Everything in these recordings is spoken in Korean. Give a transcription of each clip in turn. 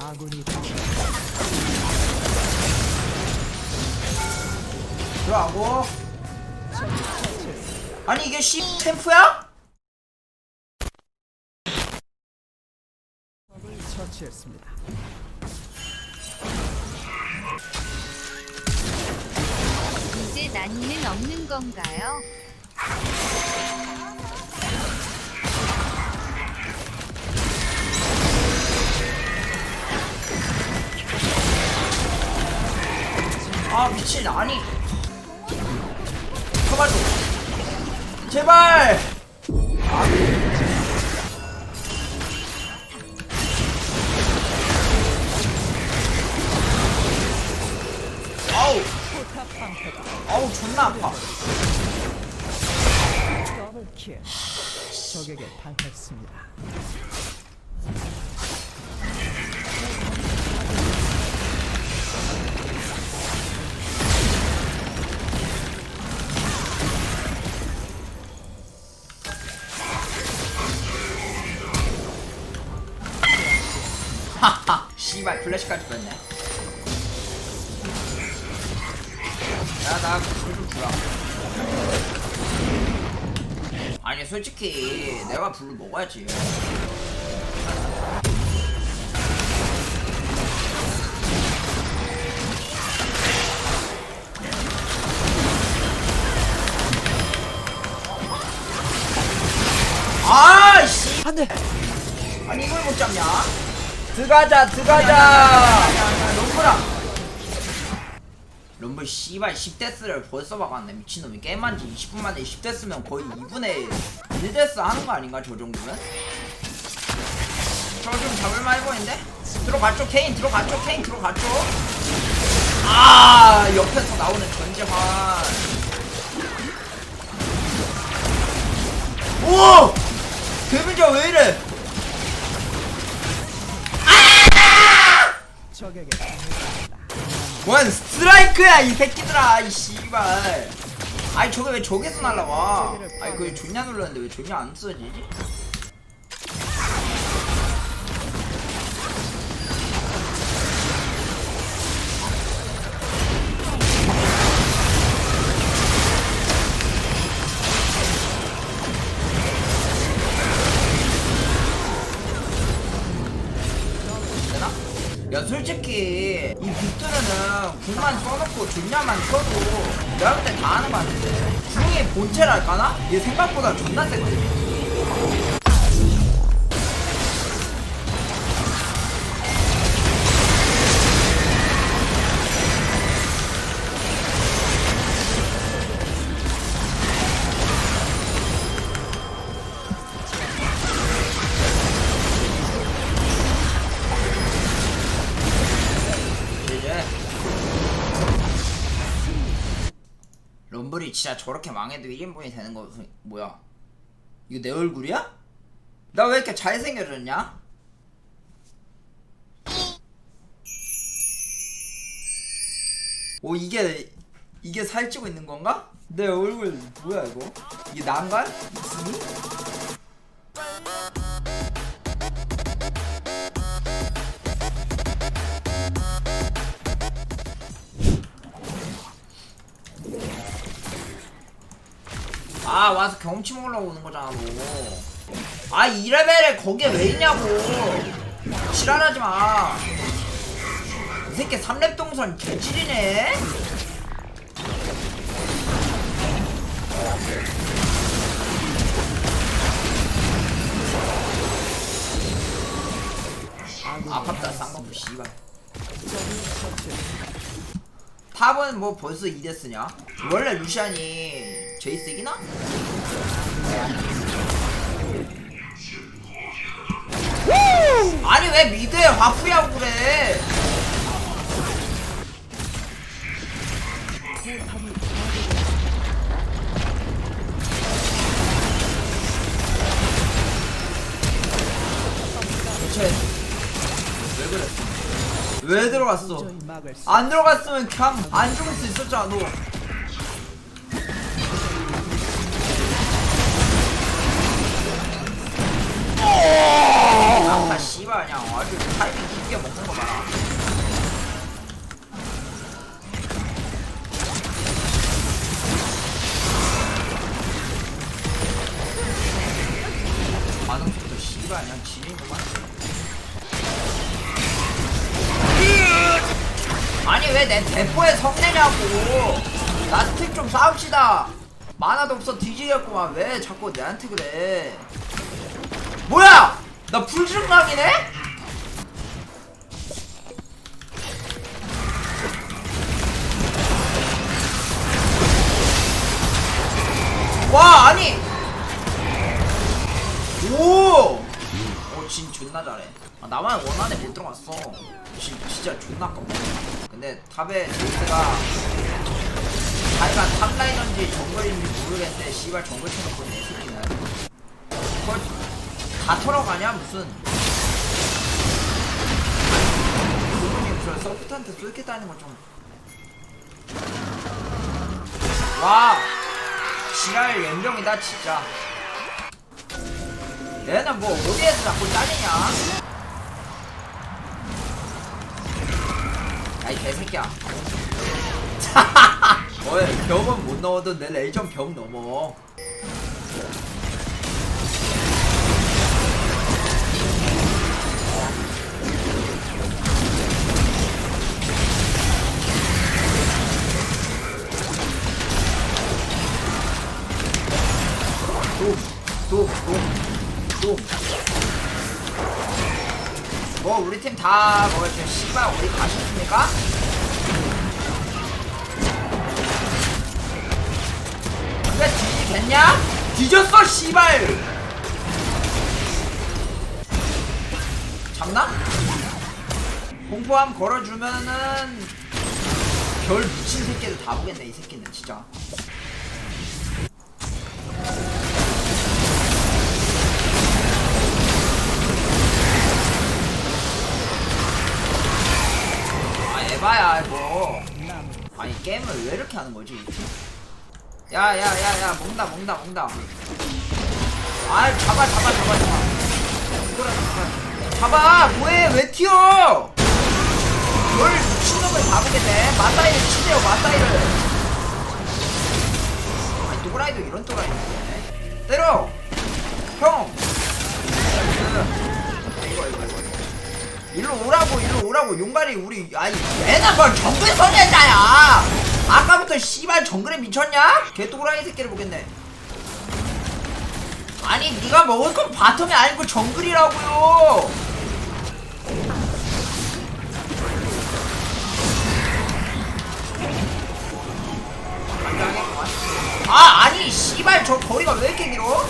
아군이 들어가고 아니 이게 씨 템프야? 처치했습니다. 이제 난이는 없는 건가요? 미친 아니. 잡아줘 제발! 아우. 아우 존나 아파. 적에게 당했습니다. 씨발 플래시까지 뺐네. 야나 불좀 주라. 아니 솔직히 내가 불을 먹어야지. 아씨. 안돼. 아니 이걸 못 잡냐 들어가자 들어가자 럼블아 럼블 씨발 10데스를 벌써 박았네 미친놈이 게임한 지 20분 만에 10데스면 거의 2분의 1데스 하는 거 아닌가 저 정도면? 저 좀 잡을만 해보이는데? 들어갔죠 케인 들어갔죠 케인 들어갔죠? 아 옆에서 나오는 전재환 오! 데미지가 왜 이래? 뭔 스트라이크야 이 새끼들아 이 씨발. 아니 저게 왜 저기서 날라와? 아니 그게 존냐 눌렀는데 왜 존냐 안 써지지? 야 솔직히 궁만 써놓고 존냐만 써도 내가 볼때다 하는 거 같은데 궁의 본체랄까나? 얘 생각보다 존나 세거든 럼블이 진짜 저렇게 망해도 1인분이 되는 거 뭐야 이거 내 얼굴이야? 나 왜 이렇게 잘생겨졌냐? 오 이게 이게 살찌고 있는 건가? 내 얼굴 뭐야 이거? 이게 난가? 있으 아 와서 경험치 먹으려고 오는 거잖아 너아 2레벨에 거기에 왜 있냐고. 지랄하지 마이 새끼 3렙 동선 개질이네. 아깝다 쌍꺼풀 씨발. 탑은 뭐 벌써 2대스냐? 원래 루시안이 제이스이나? 아니 왜 미드에 화풀이하고 그래? 대체 왜 그래? 왜 들어갔어? 안 들어갔으면 그냥 안 죽을 수 있었잖아 너 아까 씨발 그냥 아주 타이밍 깊게 먹는 거 봐라. 반응 속도 씨발 그냥 지린구만. 아니 왜 내 대포에 성내냐고. 나 스틱 좀 싸웁시다. 만화도 없어 뒤지겠구만. 왜 자꾸 내한테 그래? 뭐야 나 불중각이네 와 아니 오! 어, 진 존나 잘해. 아, 나만 원안에 못 들어갔어. 진, 진짜 존나 깜짝 근데 탑에 제이스가 자기가 탑라이너인지 정글인지 모르겠는데 씨발 정글 쳐놓고 내 새끼는 다 털어가냐 무슨 그분이 저 서포트한테 쏠겠다는 건좀 와 지랄 연병이다 진짜 얘는 뭐 어디에서 자꾸 짜리냐? 야이 개새끼야. 어이 벽은 못 넘어도 내 레이전 벽 넘어. 뭐 우리 팀다 뭐였죠 씨발 어디 가셨습니까? 근데 뒤지겠냐? 뒤졌어 씨발 잡나? 공포함 걸어주면은 별 미친 새끼들 다 보겠네 이 새끼는 진짜 이렇게 하는 거지 야야야야 먹는다 먹는다 먹는다. 아 잡아 잡아 잡아 잡아. 이거라 잡아 잡아! 뭐해? 왜 튀어? 뭘 미친놈을 잡으겠네 맞다이를 치세요 맞다이를. 아니 또라이도 이런 또라이인데 때려! 형! 나이스. 이거 이거 이거. 일로 오라고 일로 오라고. 용발이 우리 아니 얘는 뭘 정글 선회자야 아까부터 씨발 정글에 미쳤냐? 개또라이 새끼를 보겠네 아니 네가 먹을 건 바텀이 아니고 정글이라고요 아 아니 씨발 저 거리가 왜 이렇게 길어?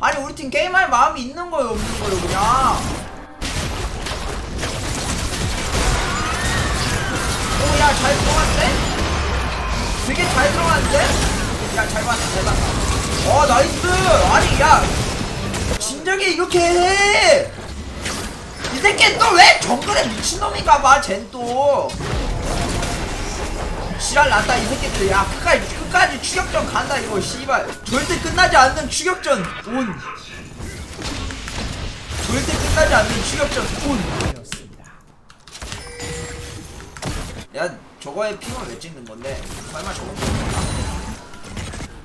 아니 우리 팀 게임할 마음이 있는 거예요 없는 거예요 그냥 오야 잘 들어갔는데? 되게 잘 들어갔는데? 야 잘 봤다 잘 봤다 어 나이스 아니 야 진작에 이렇게 해! 이 새끼 또왜 정글에 미친놈인가 봐, 쟨 또. 지랄 났다, 이 새끼들. 야, 끝까지, 끝까지 추격전 간다, 이거, 씨발. 절대 끝나지 않는 추격전, 온. 절대 끝나지 않는 추격전, 온. 야, 저거에 핑을 왜 찍는 건데? 설마 저거 모르나?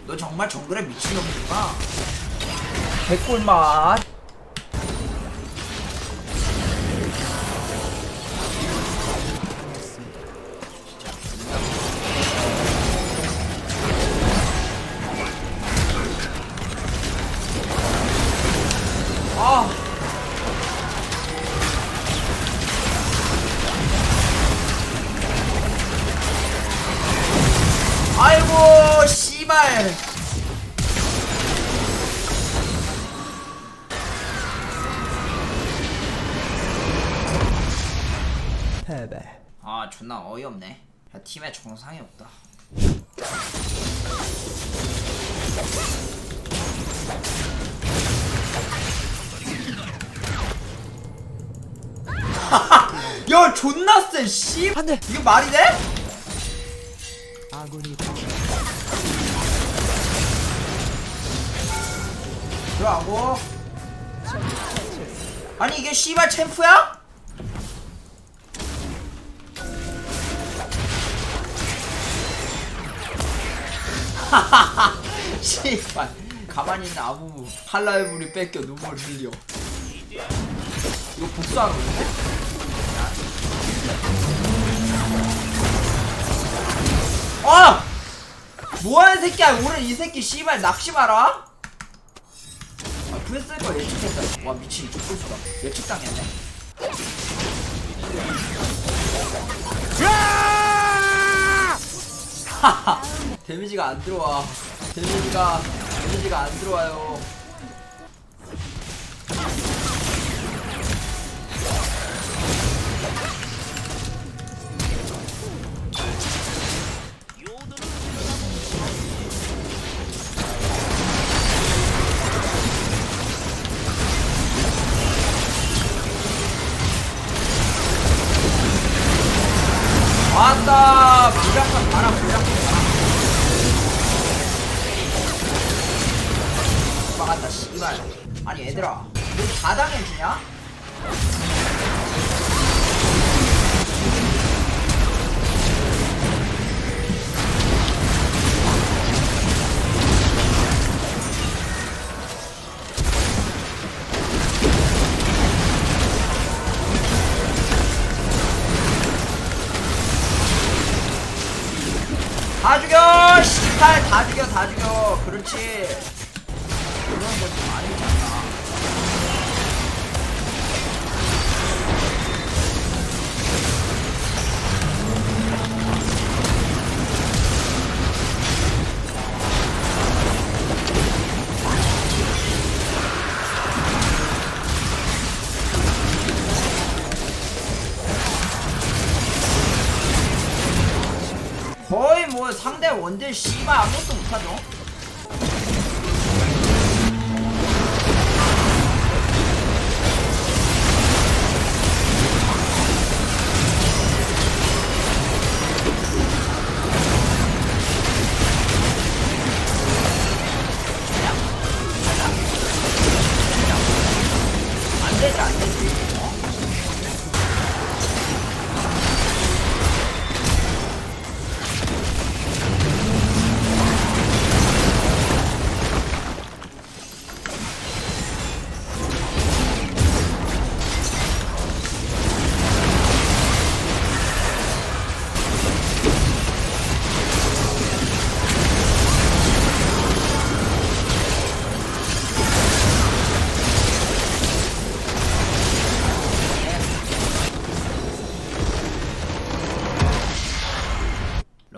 너 정말 정글에 미친놈이구나. 개꿀맛. 씨발 패배. 아 존나 어이없네 야 팀에 정상이 없다 야 존나 쎄 씨. 안돼 이거 말이 돼? 아군이 들어가고. 아니 이게 씨발 챔프야? 씨발 가만히 있는 아무 할라이브리 뺏겨 눈물 흘려 이거 복수하는 건데? 아! 뭐하는 새끼야 오늘 이 새끼 씨발 낚시 마라? 아 프레스할 거 예측했다 와 미친. 죽고수다 예측 당했네. 하하. 데미지가 안 들어와. 데미지가 데미지가 안 들어와요 왜다 당해주냐? 다 죽여! 씨발 다 죽여 다 죽여 그렇지 원딜 씨발 아무것도 못하죠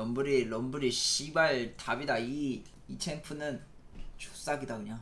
럼블이 럼블이 씨발 답이다. 이 이 챔프는 조싹이다 그냥